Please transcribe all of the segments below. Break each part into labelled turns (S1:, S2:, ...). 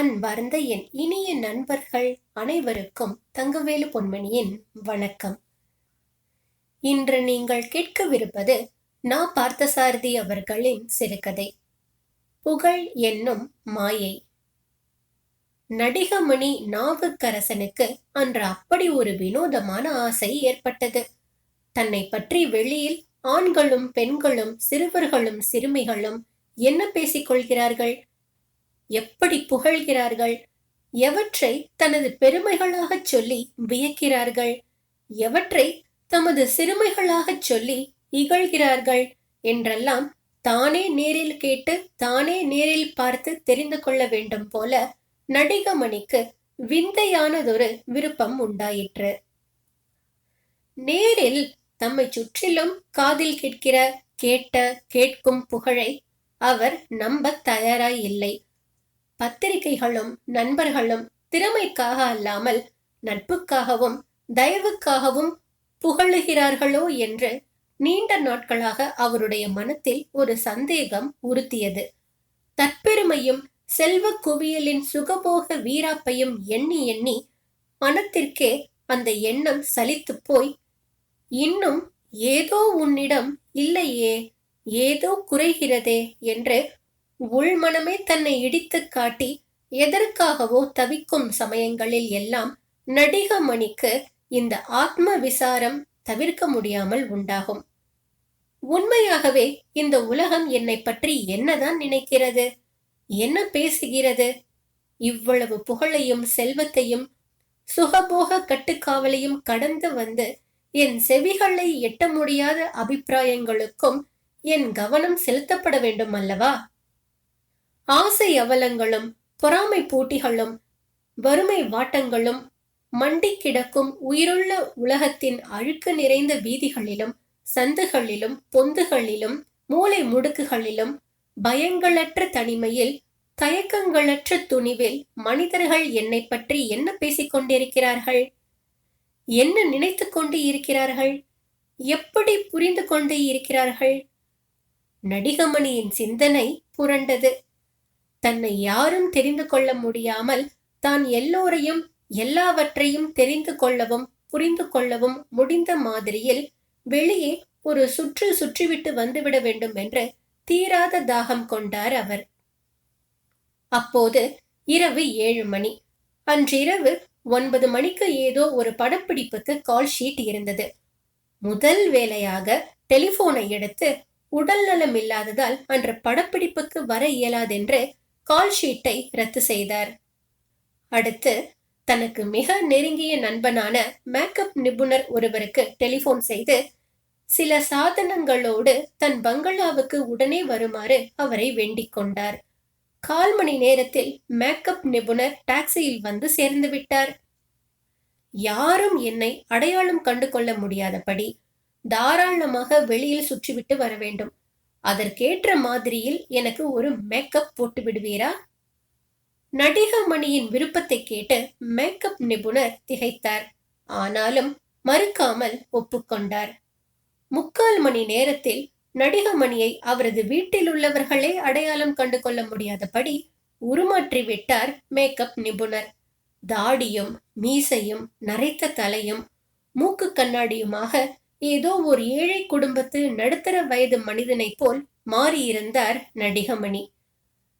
S1: அன்பார்ந்த என் இனிய நண்பர்கள் அனைவருக்கும் தங்கவேலு பொன்மணியின் வணக்கம். இன்று நீங்கள் கேட்கவிருப்பது நா பார்த்தசாரதி அவர்களின் சிறுகதை. புகழ் என்னும் மாயை. நடிகமணி நாவுக்கரசனுக்கு அன்று அப்படி ஒரு வினோதமான ஆசை ஏற்பட்டது. தன்னை பற்றி வெளியில் ஆண்களும் பெண்களும் சிறுவர்களும் சிறுமிகளும் என்ன பேசிக்கொள்கிறார்கள் கொள்கிறார்கள்? எப்படி புகழ்கிறார்கள்? எவற்றை தனது பெருமைகளாகச் சொல்லி வியக்கிறார்கள்? எவற்றை தமது சிறுமைகளாகச் சொல்லி இகழ்கிறார்கள்? என்றெல்லாம் தானே நேரில் கேட்டு தானே நேரில் பார்த்து தெரிந்து கொள்ள வேண்டும் போல நடிகமணிக்கு விந்தையானதொரு விருப்பம் உண்டாயிற்று. நேரில் தம்மை சுற்றிலும் காதில் கேட்கிற கேட்ட கேட்கும் புகழை அவர் நம்ப தயாராய் இல்லை. பத்திரிகைகளும் நண்பர்களும் திறமைக்காக அல்லாமல் நட்புக்காகவும் தயவுக்காகவும் புகழுகிறார்களோ என்று நீண்ட நாட்களாக அவருடைய மனத்தில் ஒரு சந்தேகம் உறுத்தியது. தற்பெருமையும் செல்வ குவியலின் சுகபோக வீராப்பையும் எண்ணி எண்ணி மனத்திற்கே அந்த எண்ணம் சலித்து போய் இன்னும் ஏதோ உன்னிடம் இல்லையே ஏதோ குறைகிறதே என்று உள்மனமே தன்னை இடித்து காட்டி எதற்காகவோ தவிக்கும் சமயங்களில் எல்லாம் நடிகமணிக்கு இந்த ஆத்ம விசாரம் தவிர்க்க முடியாமல் உண்டாகும். உண்மையாகவே இந்த உலகம் என்னை பற்றி என்னதான் நினைக்கிறது? என்ன பேசுகிறது? இவ்வளவு புகழையும் செல்வத்தையும் சுகபோக கட்டுக்காவலையும் கடந்து வந்து என் செவிகளை எட்ட முடியாத அபிப்பிராயங்களுக்கும் என் கவனம் செலுத்தப்பட வேண்டும் அல்லவா ஆசை அவலங்களும் பொறாமை போட்டிகளும் வறுமை வாட்டங்களும் மண்டி கிடக்கும் உயிருள்ள உலகத்தின் அழுக்கு நிறைந்த வீதிகளிலும் சந்துகளிலும் பொந்துகளிலும் மூளை முடுக்குகளிலும் பயங்களற்ற தனிமையில் தயக்கங்களற்ற துணிவில் மனிதர்கள் என்னை பற்றி என்ன பேசிக் கொண்டிருக்கிறார்கள்? என்ன நினைத்து கொண்டு இருக்கிறார்கள்? எப்படி புரிந்து கொண்டு இருக்கிறார்கள்? நடிகமணியின் சிந்தனை புரண்டது. தன்னை யாரும் தெரிந்து கொள்ள முடியாமல் தான் எல்லோரையும் எல்லாவற்றையும் தெரிந்து கொள்ளவும் புரிந்து கொள்ளவும் முடிந்த மாதிரியில் வெளியே ஒரு சுற்று சுற்றிவிட்டு வந்துவிட வேண்டும் என்று தீராத தாகம் கொண்டார் அவர். அப்போது இரவு ஏழு மணி. அன்றிரவு ஒன்பது மணிக்கு ஏதோ ஒரு படப்பிடிப்புக்கு கால் ஷீட் இருந்தது. முதல் வேலையாக டெலிபோனை எடுத்து உடல் நலம் இல்லாததால் அன்று படப்பிடிப்புக்கு வர இயலாதென்று கால் ஷீட்டை ரத்து செய்தார். அடுத்து தனக்கு மிக நெருங்கிய நண்பனான மேக்கப் நிபுணர் ஒருவருக்கு டெலிபோன் செய்து சில சாதனங்களோடு தன் பங்களாவுக்கு உடனே வருமாறு அவரை வேண்டிக் கொண்டார். கால் மணி நேரத்தில் மேக்கப் நிபுணர் டாக்ஸியில் வந்து சேர்ந்து விட்டார். யாரும் என்னை அடையாளம் கண்டு கொள்ள முடியாதபடி தாராளமாக வெளியில் சுற்றிவிட்டு வர வேண்டும். அதற்கேற்ற மாதிரியில் எனக்கு ஒரு மேக்கப் போட்டு விடுவீரா? நடிகமணியின் விருப்பத்தை கேட்டு மேக்கப் நிபுணர் திகைத்தார். ஆனாலும் மறுக்காமல் ஒப்புக்கொண்டார். முக்கால் மணி நேரத்தில் நடிகமணியை அவரது வீட்டில் உள்ளவர்களே அடையாளம் கண்டு கொள்ள முடியாதபடி உருமாற்றி விட்டார் மேக்கப் நிபுணர். தாடியும் மீசையும் நரைத்த தலையும் மூக்கு கண்ணாடியுமாக ஏதோ ஒரு ஏழை குடும்பத்து நடுத்தர வயது மனிதனைப் போல் மாறியிருந்தார் நடிகமணி.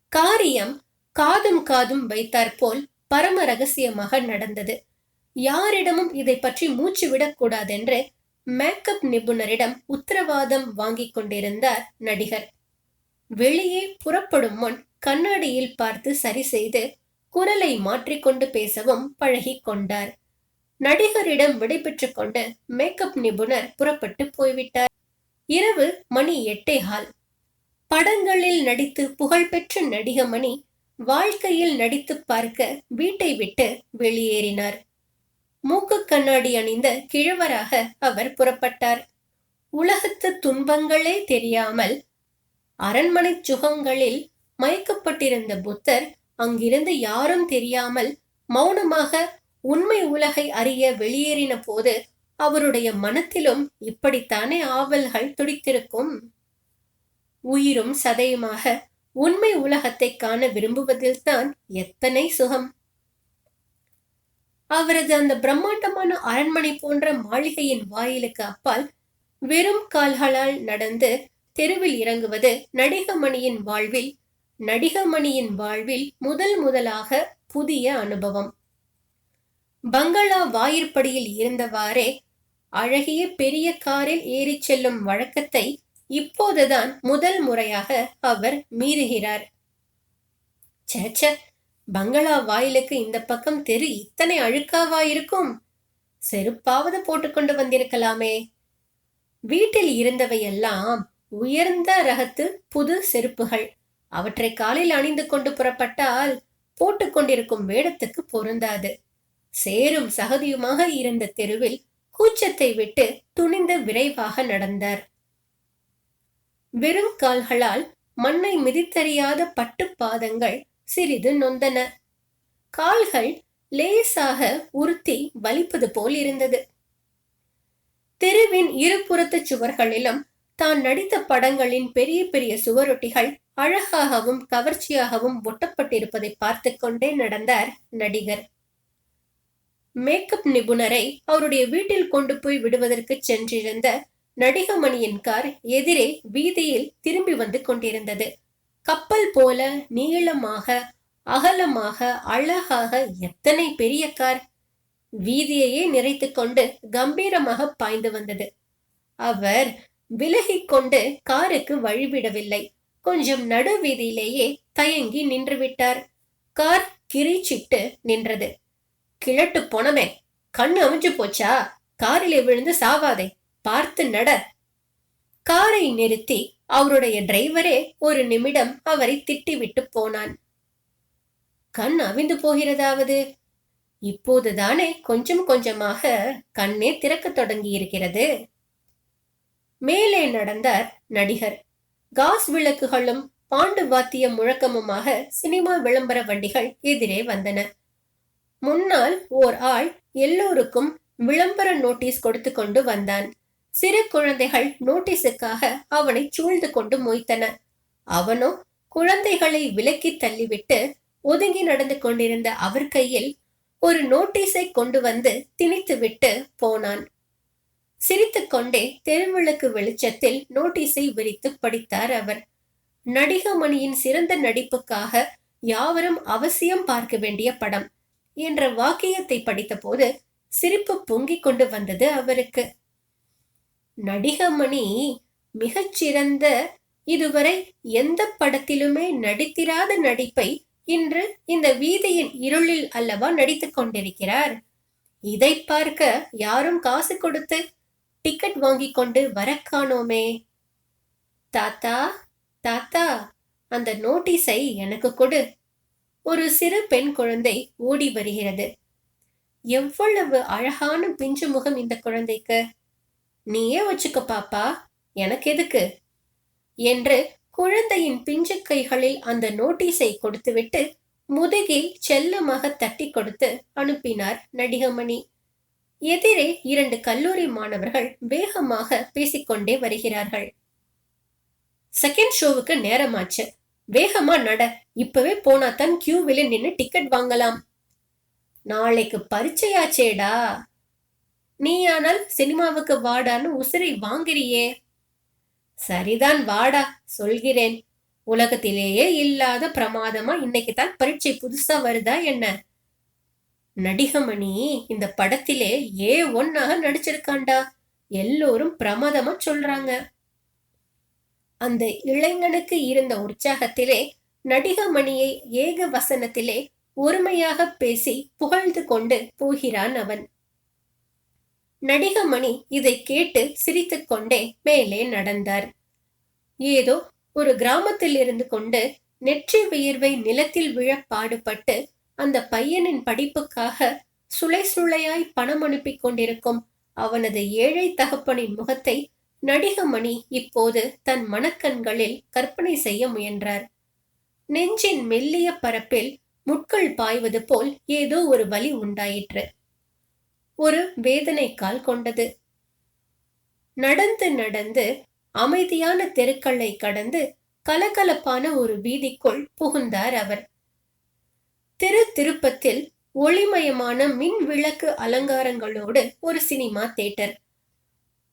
S1: காரியம் காதும் காதும் வைத்தாற்போல் பரம ரகசியமாக நடந்தது. யாரிடமும் இதை பற்றி மூச்சு விடக்கூடாதென்று மேக்கப் நிபுணரிடம் உத்தரவாதம் வாங்கிக் கொண்டிருந்தார் நடிகர். வெளியே புறப்படும் முன் கண்ணாடியில் பார்த்து சரி செய்து குரலை மாற்றிக்கொண்டு பேசவும் பழகி கொண்டார். நடிகரிடம் விடைபெற்றுக் கொண்டு மேக்கப் நிபுணர் புறப்பட்டு போய்விட்டார். இரவு மணி எட்டே ஹால் படங்களில் நடித்து புகழ்பெற்ற நடிகமணி வாழ்க்கையில் நடித்து பார்க்க வீட்டை விட்டு வெளியேறினார். மூக்கு கண்ணாடி அணிந்த கிழவராக அவர் புறப்பட்டார். உலகத்து துன்பங்களே தெரியாமல் அரண்மனை சுகங்களில் மயக்கப்பட்டிருந்த புத்தர் அங்கிருந்து யாரும் தெரியாமல் மௌனமாக உண்மை உலகை அறிய வெளியேறின போது அவருடைய மனத்திலும் இப்படித்தானே ஆவல்கள் துடித்திருக்கும்? உயிரும் சதையுமாக உண்மை உலகத்தை காண விரும்புவதில்தான் எத்தனை சுகம்? அவரது அந்த பிரம்மாண்டமான அரண்மனை போன்ற மாளிகையின் வாயிலுக்கு அப்பால் வெறும் கால்களால் நடந்து தெருவில் இறங்குவது நடிகமணியின் வாழ்வில் நடிகமணியின் வாழ்வில் முதல் முதலாக புதிய அனுபவம். பங்களா வாயிற்படியில் இருந்தவாறே அழகிய பெரிய காரில் ஏறிச் செல்லும் வழக்கத்தை இப்போதுதான் முதல் முறையாக அவர் மீறுகிறார். சேச்ச பங்களா வாயிலுக்கு இந்த பக்கம் தெரு இத்தனை அழுக்காவா இருக்கும் செருப்பாவது போட்டுக்கொண்டு வந்திருக்கலாமே. வீட்டில் இருந்தவையெல்லாம் உயர்ந்த ரகத்து புது செருப்புகள். அவற்றை காலில் அணிந்து கொண்டு புறப்பட்டால் போட்டுக்கொண்டிருக்கும் வேடத்துக்கு பொருந்தாது. சேரும் சகதியுமாக இருந்த தெருவில் கூச்சத்தை விட்டு துணிந்து விரைவாக நடந்தார். வெறும் கால்களால் மண்ணை மிதித்தறியாத பட்டு பாதங்கள் சிறிது நொந்தன. கால்கள் லேசாக உறுத்தி வலிப்பது போல் இருந்தது. தெருவின் இருபுறத்து சுவர்களிலும் தான் நடித்த படங்களின் பெரிய பெரிய சுவரொட்டிகள் அழகாகவும் கவர்ச்சியாகவும் ஒட்டப்பட்டிருப்பதை பார்த்து கொண்டே நடந்தார் நடிகர். மேக்கப் நிபுணரை அவருடைய வீட்டில் கொண்டு போய் விடுவதற்கு சென்றிருந்த நடிகமணியின் கார் எதிரே வீதியில் திரும்பி வந்து கொண்டிருந்தது. கப்பல் போல நீளமாக அகலமாக அழகாக எத்தனை பெரிய கார்? வீதியையே நிறைத்து கொண்டு கம்பீரமாக பாய்ந்து வந்தது. அவர் விலகிக் கொண்டு காருக்கு வழிவிடவில்லை. கொஞ்சம் நடு வீதியிலேயே தயங்கி நின்றுவிட்டார். கார் கிரீச்சிட்டு நின்றது. கிழட்டு போனமே கண்ணு அமைஞ்சு போச்சா? காரிலே விழுந்து சாவாதே பார்த்து நட. காரை நிறுத்தி அவருடைய டிரைவரே ஒரு நிமிடம் அவரை திட்டிவிட்டு போனான். கண் அவிந்து போகிறதாவது? இப்போதுதானே கொஞ்சம் கொஞ்சமாக கண்ணே திறக்க தொடங்கி இருக்கிறது மேலே நடந்தார் நடிகர். காஸ் விளக்குகளும் பாண்டு வாத்திய முழக்கமுமாக சினிமா விளம்பர வண்டிகள் எதிரே வந்தன. முன்னால் ஓர் ஆள் எல்லோருக்கும் விளம்பர நோட்டீஸ் கொடுத்து கொண்டு வந்தான். சிறு குழந்தைகள் நோட்டீஸுக்காக அவனை சூழ்ந்து கொண்டு மொய்த்தன. அவனோ குழந்தைகளை விலக்கி தள்ளிவிட்டு ஒதுங்கி நடந்து கொண்டிருந்த அவர் கையில் ஒரு நோட்டீஸை கொண்டு வந்து திணித்துவிட்டு போனான். சிரித்துக்கொண்டே தெருவிளக்கு வெளிச்சத்தில் நோட்டீஸை விரித்து படித்தார் அவர். நடிகமணியின் சிறந்த நடிப்புக்காக யாவரும் அவசியம் பார்க்க வேண்டிய படம். என்ற வாக்கியத்தை படித்தபோது சிரிப்பு பொங்கிக் கொண்டு வந்தது அவருக்கு. நடிகமணி மிகச்சிறந்த இதுவரை எந்த படத்திலுமே நடித்திராத நடிப்பை இன்று இந்த வீதியின் இருளில் அல்லவா நடித்துக் கொண்டிருக்கிறார். இதை பார்க்க யாரும் காசு கொடுத்து டிக்கெட் வாங்கி கொண்டு வர காணோமே. தாத்தா தாத்தா அந்த நோட்டீஸை எனக்கு கொடு. ஒரு சிறு பெண் குழந்தை ஓடி வருகிறது. எவ்வளவு அழகான பிஞ்சு முகம் இந்த குழந்தைக்கு. நீயே வச்சுக்க பாப்பா எனக்கு எதுக்கு? என்று குழந்தையின் பிஞ்சு கைகளில் அந்த நோட்டீஸை கொடுத்துவிட்டு முதுகில் செல்லமாக தட்டி கொடுத்து அனுப்பினார் நடிகமணி. எதிரே இரண்டு கல்லூரி மாணவர்கள் வேகமாக பேசிக்கொண்டே வருகிறார்கள். செகண்ட் ஷோவுக்கு நேரமாச்சு. வேகமா நட. இப்பவே போனாதான் கியூவில் நின்னு டிக்கெட் வாங்கலாம். நாளைக்கு பரிச்சையாச்சேடா நீயானால் சினிமாவுக்கு வாடான்னு உசிரை வாங்குறியே. சரிதான் வாடா சொல்கிறேன். உலகத்திலேயே இல்லாத பிரமாதமா இன்னைக்கு தான் பரீட்சை புதுசா வருதா என்ன? நடிகமணி இந்த படத்திலே ஏ ஒன்னாக நடிச்சிருக்காண்டா. எல்லோரும் பிரமாதமா சொல்றாங்க. அந்த இளைஞனுக்கு இருந்த உற்சாகத்திலே நடிகமணியை ஏக வசனத்திலே ஒருமையாக பேசி புகழ்ந்து கொண்டு போகிறான் அவன். நடிகமணி இதை கேட்டு சிரித்துக்கொண்டே மேலே நடந்தார். ஏதோ ஒரு கிராமத்தில் இருந்து கொண்டு நெற்றி வியர்வை நிலத்தில் விழ பாடுபட்டு அந்த பையனின் படிப்புக்காக சுளை சுளையாய் பணம் அனுப்பி கொண்டிருக்கும் அவனது ஏழை தகப்பனின் முகத்தை நடிகமணி இப்போது தன் மனக்கண்களில் கற்பனை செய்ய முயன்றார். நெஞ்சின் மெல்லிய பரப்பில் முட்கள் பாய்வது போல் ஏதோ ஒரு வலி உண்டாயிற்று. ஒரு வேதனை கால் கொண்டது. நடந்து நடந்து அமைதியான தெருக்களை கடந்து கலகலப்பான ஒரு வீதிக்குள் புகுந்தார் அவர். திரு திருப்பத்தில் ஒளிமயமான மின் விளக்கு அலங்காரங்களோடு ஒரு சினிமா தேட்டர்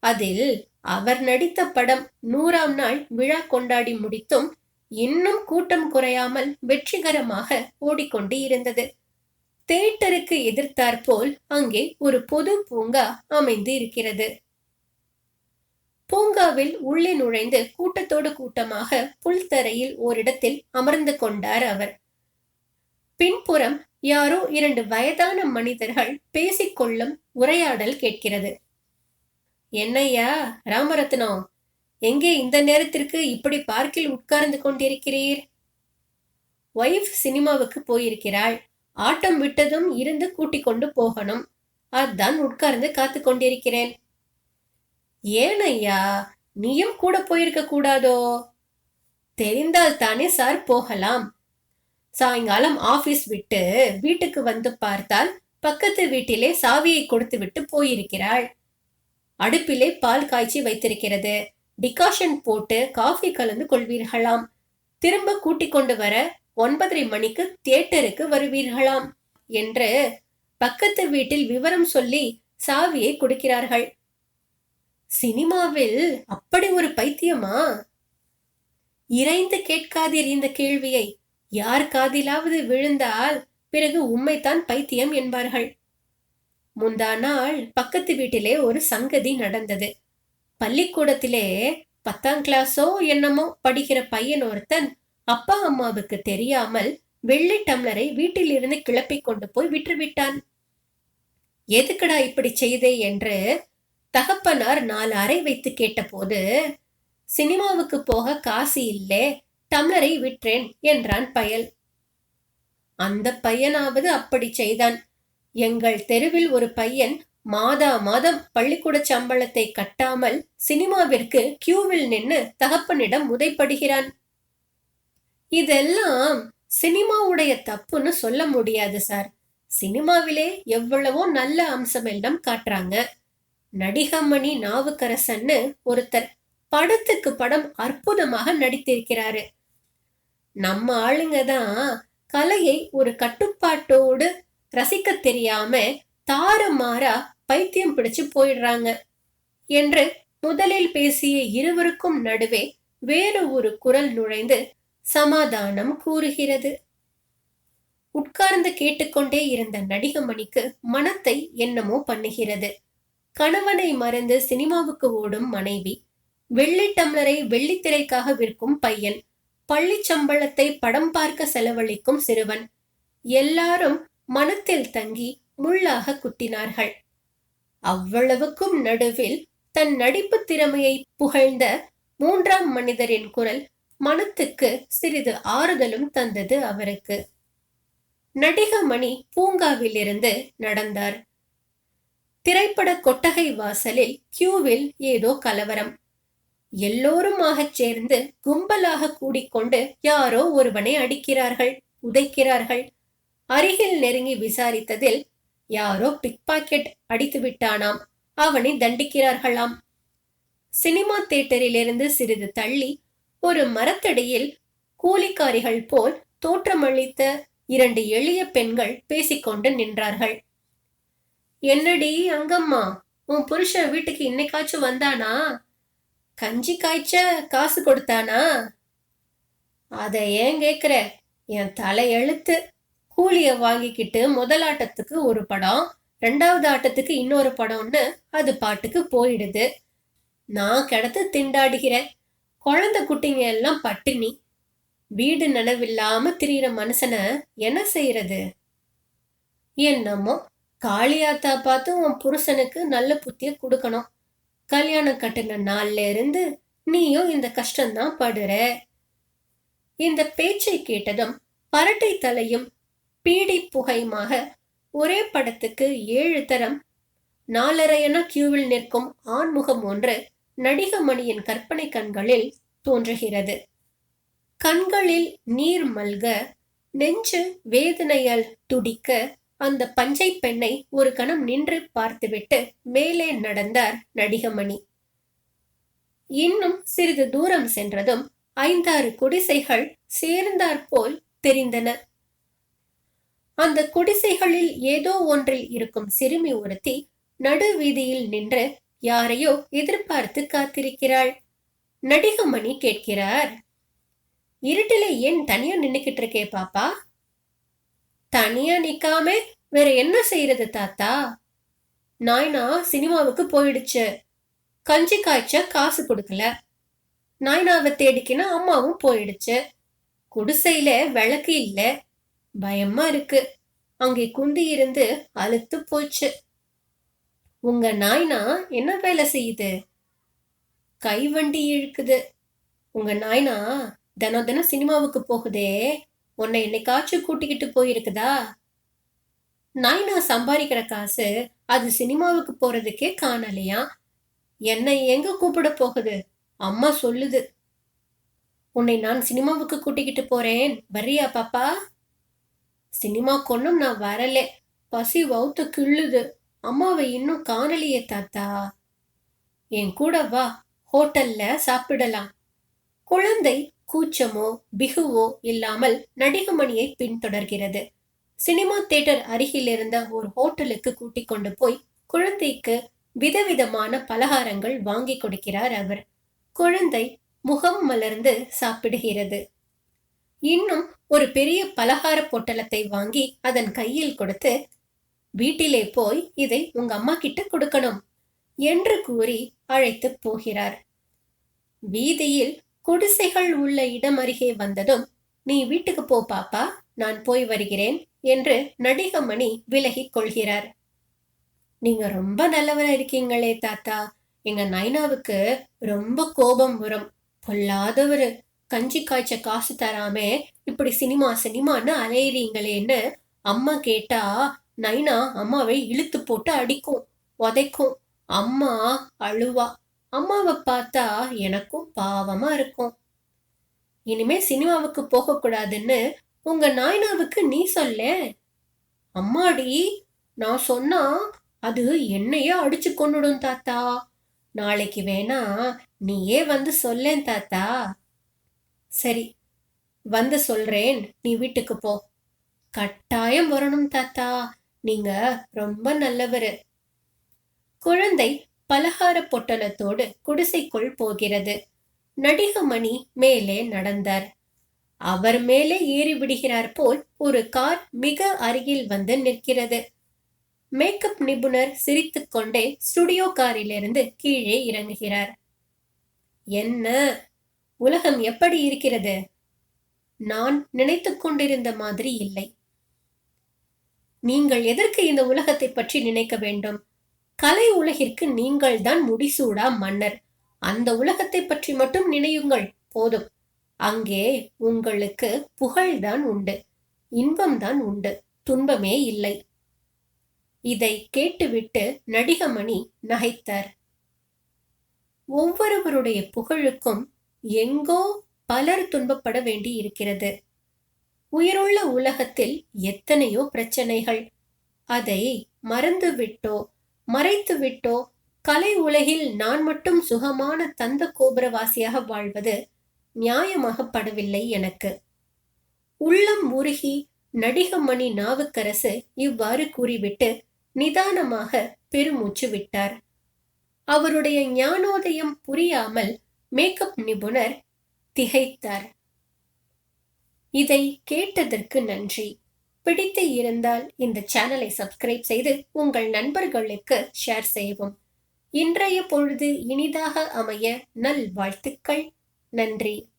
S1: அதில் அவர் நடித்த படம் நூறாம் நாள் விழா கொண்டாடி முடித்தும் இன்னும் கூட்டம் குறையாமல் வெற்றிகரமாக ஓடிக்கொண்டு இருந்தது. தேட்டருக்கு எதிர்த்தாற்போல் அங்கே ஒரு பொது பூங்கா அமைந்து இருக்கிறது. பூங்காவில் உள்ளே நுழைந்து கூட்டத்தோடு கூட்டமாக புல்தரையில் ஓரிடத்தில் அமர்ந்து கொண்டார் அவர். பின்புறம் யாரோ இரண்டு வயதான மனிதர்கள் பேசிக்கொள்ளும் உரையாடல் கேட்கிறது. என்னையா ராமரத்னம் எங்கே இந்த நேரத்திற்கு இப்படி பார்க்கில் உட்கார்ந்து கொண்டிருக்கிறீர்? ஒய்ஃப் சினிமாவுக்கு போயிருக்கிறாள். ஆட்டம் விட்டதும் இருந்து கூட்டிக் கொண்டு போகணும். அதான் உட்கார்ந்து காத்து கொண்டிருக்கிறேன். ஏனையா நீயும் கூட போயிருக்க கூடாதோ? தெரிந்தால் தானே சார் போகலாம். சாயங்காலம் ஆபீஸ் விட்டு வீட்டுக்கு வந்து பார்த்தால் பக்கத்து வீட்டிலே சாவியை கொடுத்து விட்டு போயிருக்கிறாள். அடுப்பிலே பால் காய்ச்சி வைத்திருக்கிறது. டிகாஷன் போட்டு காஃபி கலந்து கொள்வீர்களாம். திரும்ப கூட்டிக் கொண்டு வர ஒன்பதரை மணிக்கு தியேட்டருக்கு வருவீர்களாம் என்று பக்கத்து வீட்டில் விவரம் சொல்லி சாவியை கொடுக்கிறார்கள். சினிமாவில் அப்படி ஒரு பைத்தியமா? இறைந்து கேட்காதீர் இந்த கேள்வியை. யார் காதிலாவது விழுந்தால் பிறகு உம்மைத்தான் பைத்தியம் என்பார்கள். முந்தா நாள் பக்கத்து வீட்டிலே ஒரு சங்கதி நடந்தது. பள்ளிக்கூடத்திலே பத்தாம் கிளாஸோ என்னமோ படிக்கிற பையன் ஒருத்தன் அப்பா அம்மாவுக்கு தெரியாமல் வெள்ளி டம்ளரை வீட்டில் இருந்து கிளப்பிக் கொண்டு போய் விட்டுவிட்டான். எதுக்கடா இப்படி செய்தே? என்று தகப்பனார் நாலு அறை வைத்து கேட்டபோது சினிமாவுக்கு போக காசு இல்லே டம்ளரை விற்றேன் என்றான் பயல். அந்த பையனாவது அப்படி செய்தான். எங்கள் தெருவில் ஒரு பையன் மாதா மாதம் பள்ளிக்கூட சம்பளத்தை கட்டாமல் சினிமாவிற்கு கியூவில் நின்று தகப்பனிடம் உதைப்படுகிறான். இதெல்லாம் சினிமாவுடைய தப்புன்னு சொல்ல முடியாது சார். சினிமாவிலே எவ்வளவோ நல்ல அம்சம் எல்லாம் காட்டுறாங்க. நடிகமணி நாவுக்கரசன்னு ஒருத்தர் படத்துக்கு படம் அற்புதமாக நடித்திருக்கிறாரு. நம்ம ஆளுங்க தான் கலையை ஒரு கட்டுப்பாட்டோடு ரசிக்க தெரியாம தாறுமாறா பைத்தியம் பிடிச்சு போயிடுறாங்க என்று முதலில் பேசிய இருவருக்கும் நடுவே வேறு ஒரு குரல் நுழைந்து சமாதானம் கூறுகிறது. உட்கார்ந்து கேட்டுக்கொண்டே இருந்த நடிகமணிக்கு மனத்தை என்னமோ பண்ணுகிறது. கணவனை மறந்து சினிமாவுக்கு ஓடும் மனைவி வெள்ளி டம்ளரை வெள்ளித்திரைக்காக விற்கும் பையன் பள்ளி சம்பளத்தை படம் பார்க்க செலவழிக்கும் சிறுவன் எல்லாரும் மனத்தில் தங்கி முள்ளாக குத்தினார்கள் அவ்வளவுக்கும் நடுவில் தன் நடிப்பு திறமையை புகழ்ந்த மூன்றாம் மனிதரின் குரல் மனத்துக்கு சிறிது ஆறுதலும் தந்தது அவருக்கு. நடிகமணி பூங்காவிலிருந்து நடந்தார். திரைப்பட கொட்டகை வாசலில் கியூவில் ஏதோ கலவரம். எல்லோருமாகச் சேர்ந்து கும்பலாக கூடிக்கொண்டு யாரோ ஒருவனை அடிக்கிறார்கள் உதைக்கிறார்கள். அருகில் நெருங்கி விசாரித்ததில் யாரோ பிக் பாக்கெட் அடித்து விட்டானாம். அவனை தண்டிக்கிறார்களாம். சினிமா தியேட்டரிலிருந்து சிறிது தள்ளி ஒரு மரத்தடியில் கூலிக்காரிகள் போல் தோற்றமளித்த இரண்டு எளிய பெண்கள் பேசிக்கொண்டு நின்றார்கள். என்னடி அங்கம்மா உன் புருஷன் வீட்டுக்கு இன்னைக்காச்சும் வந்தானா? கஞ்சி காய்ச்ச காசு கொடுத்தானா? அதை ஏன் கேக்குற? என் தலை எழுத்து. கூலிய வாங்கிக்கிட்டு முதல் ஆட்டத்துக்கு ஒரு படம் ரெண்டாவது ஆட்டத்துக்கு இன்னொரு படம்னு அது பாட்டுக்கு போயிடுது. நான் கிடத்து திண்டாடுகிறேன். குழந்தை குட்டிங்க எல்லாம் பட்டினி. வீடு நனவில்லாம திரியிற மனுஷனை என்ன செய்யறது? என்னமோ காளியாத்தா பார்த்து உன் புருஷனுக்கு நல்ல புத்திய கொடுக்கணும். கல்யாணம் கட்டின நாள்ல இருந்து நீயும் இந்த கஷ்டம்தான் படுற. இந்த பேச்சை கேட்டதும் பரட்டை தலையும் பீடி புகைமாக ஒரே படத்துக்கு ஏழு தரம். நாலரையன கியூவில் நிற்கும் ஆண்முகம் ஒன்று நடிகமணியின் கற்பனை கண்களில் தோன்றுகிறது. கண்களில் நீர் மல்க நெஞ்சு வேதனையால் துடிக்க அந்த பஞ்சை பெண்ணை ஒரு கணம் நின்று பார்த்துவிட்டு மேலே நடந்தார் நடிகமணி. இன்னும் சிறிது தூரம் சென்றதும் ஐந்தாறு குடிசைகள் சேர்ந்தாற்போல் தெரிந்தன. அந்த குடிசைகளில் ஏதோ ஒன்றில் இருக்கும் சிறுமி ஒருத்தி நடு வீதியில் நின்று யாரையோ எதிர்பார்த்து காத்திருக்கிறாள். நடிகமணி கேட்கிறார் இருட்டில ஏன் தனியா நின்னுக்கிட்டு இருக்கே பாப்பா? தனியா நிக்காம வேற என்ன செய்யறது தாத்தா? நாய்னா சினிமாவுக்கு போயிடுச்சு. கஞ்சி காய்ச்ச காசு கொடுக்கல. நாய்னாவை தேடிக்கினா அம்மாவும் போயிடுச்சு. குடிசையில விளக்கு இல்லை. பயமா இருக்கு. அங்கே குந்தி இருந்து அழுத்து போச்சு. உங்க நாய்னா என்ன வேலை செய்யுது? கைவண்டி இழுக்குது. உங்க நாய்னா தினம் தினம் சினிமாவுக்கு போகுதே. உன்னை என்னைக்காச்சும் கூட்டிக்கிட்டு போயிருக்குதா? நாய்னா சம்பாதிக்கிற காசு அது சினிமாவுக்கு போறதுக்கே காணலையா? என்னை எங்க கூப்பிட போகுது? அம்மா சொல்லுது. உன்னை நான் சினிமாவுக்கு கூட்டிக்கிட்டு போறேன். வர்றியா பாப்பா? சினிமா கொன்னும் நான் வரல. பசி வவுத்து கிள்ளுது. அம்மாவை இன்னும் காணலையே தாத்தா. என் கூட வா ஹோட்டல்ல சாப்பிடலாம். குழந்தை கூச்சமோ பிகுவோ இல்லாமல் நடிகமணியை பின்தொடர்கிறது. சினிமா தியேட்டர் அருகில் இருந்த ஒரு ஹோட்டலுக்கு கூட்டிக் கொண்டு போய் குழந்தைக்கு விதவிதமான பலகாரங்கள் வாங்கி கொடுக்கிறார் அவர். குழந்தை முகம் மலர்ந்து சாப்பிடுகிறது. இன்னும் ஒரு பெரிய பலகார பொட்டலத்தை வாங்கி அதன் கையில் கொடுத்து வீட்டிலே போய் இதை உங்க அம்மா கிட்ட கொடுக்கணும் என்று கூறி அழைத்து போகிறார். வீதியில் குடிசைகள் உள்ள இடம் அருகே வந்ததும் நீ வீட்டுக்கு போ பாப்பா நான் போய் வருகிறேன் என்று நடிகமணி விலகி கொள்கிறார். நீங்க ரொம்ப நல்லவரா இருக்கீங்களே தாத்தா. எங்க நைனாவுக்கு ரொம்ப கோபம் வரும். பொல்லாதவரு. கஞ்சி காய்ச்ச காசு தராம இப்படி சினிமா சினிமான்னு அலையிறீங்களேன்னு அம்மா கேட்டா நைனா அம்மாவை இழுத்து போட்டு அடிக்கும் உதைக்கும். அம்மா அழுவா. அம்மாவை பார்த்தா எனக்கும் பாவமா இருக்கும். இனிமே சினிமாவுக்கு போக கூடாதுன்னு உங்க நாயனாவுக்கு நீ சொல்ல? அம்மாடி நான் சொன்னா அது என்னையே அடிச்சு கொண்டுடும் தாத்தா. நாளைக்கு வேணா நீயே வந்து சொல்லேன் தாத்தா. சரி வந்து சொல்றேன். நீ வீட்டுக்கு போ. கட்டாயம் வரணும் தாத்தா. நீங்க ரொம்ப நல்லவரு. குழந்தை பலகார பொட்டலத்தோடு குடிசைக்குள் போகிறது. நடிகமணி மேலே நடந்தார். அவர் மேலே ஏறி விடுகிறார் போல் ஒரு கார் மிக அருகில் வந்து நிற்கிறது. மேக்கப் நிபுணர் சிரித்துக்கொண்டே ஸ்டுடியோ காரிலிருந்து கீழே இறங்குகிறார். என்ன? உலகம் எப்படி இருக்கிறது? நான் நினைத்துக் கொண்டிருந்த மாதிரி இல்லை. நீங்கள் எதற்கு இந்த உலகத்தை பற்றி நினைக்க வேண்டும்? கலை உலகிற்கு நீங்கள் தான் முடிசூடா மன்னர். அந்த உலகத்தை பற்றி மட்டும் நினையுங்கள் போதும். அங்கே உங்களுக்கு புகழ்தான் உண்டு இன்பம்தான் உண்டு துன்பமே இல்லை. இதை கேட்டுவிட்டு நடிகமணி நகைத்தார். ஒவ்வொருவருடைய புகழுக்கும் எங்கோ பலர் துன்பப்பட வேண்டி இருக்கிறது உயிருள்ள உலகத்தில் எத்தனையோ பிரச்சனைகள். அதை மறந்து விட்டோ மறைத்து விட்டோ கலை உலகில் நான் மட்டும் சுகமான தந்த கோபுரவாசியாக வாழ்வது நியாயமாகப்படவில்லை எனக்கு. உள்ளம் உருகி நடிகமணி நாவுக்கரசு இவ்வாறு கூறிவிட்டு நிதானமாக பெருமூச்சு விட்டார். அவருடைய ஞானோதயம் புரியாமல் மேக்கப் நிபுணர் திகைத்தார். இதை கேட்டதற்கு நன்றி. பிடித்து இருந்தால் இந்த சேனலை சப்ஸ்கிரைப் செய்து உங்கள் நண்பர்களுக்கு ஷேர் செய்யவும். இன்றைய பொழுது இனிதாக அமைய நல் வாழ்த்துக்கள். நன்றி.